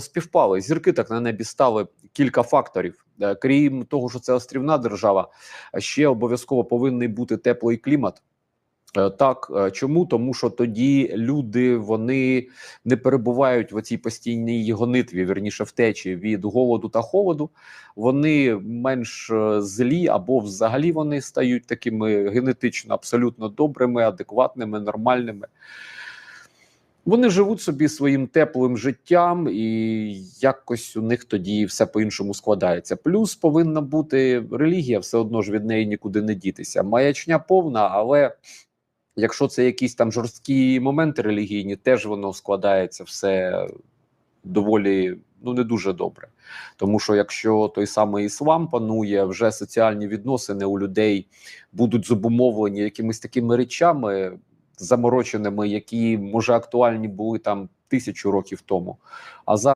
співпали. Зірки так на небі стали кілька факторів. Е, Крім того, що це острівна держава, ще обов'язково повинен бути теплий клімат. Е, Так, е, чому? Тому що тоді люди вони не перебувають в цій постійній гонитві, вірніше втечі від голоду та холоду. Вони менш злі або взагалі вони стають такими генетично абсолютно добрими, адекватними, нормальними. Вони живуть собі своїм теплим життям, і якось у них тоді все по-іншому складається. Плюс повинна бути релігія, все одно ж від неї нікуди не дітися. Маячня повна, але якщо це якісь там жорсткі моменти релігійні, теж воно складається все доволі ну не дуже добре. Тому що якщо той самий іслам панує, вже соціальні відносини у людей будуть зобумовлені якимись такими речами замороченими, які може актуальні були там тисячу років тому. А зараз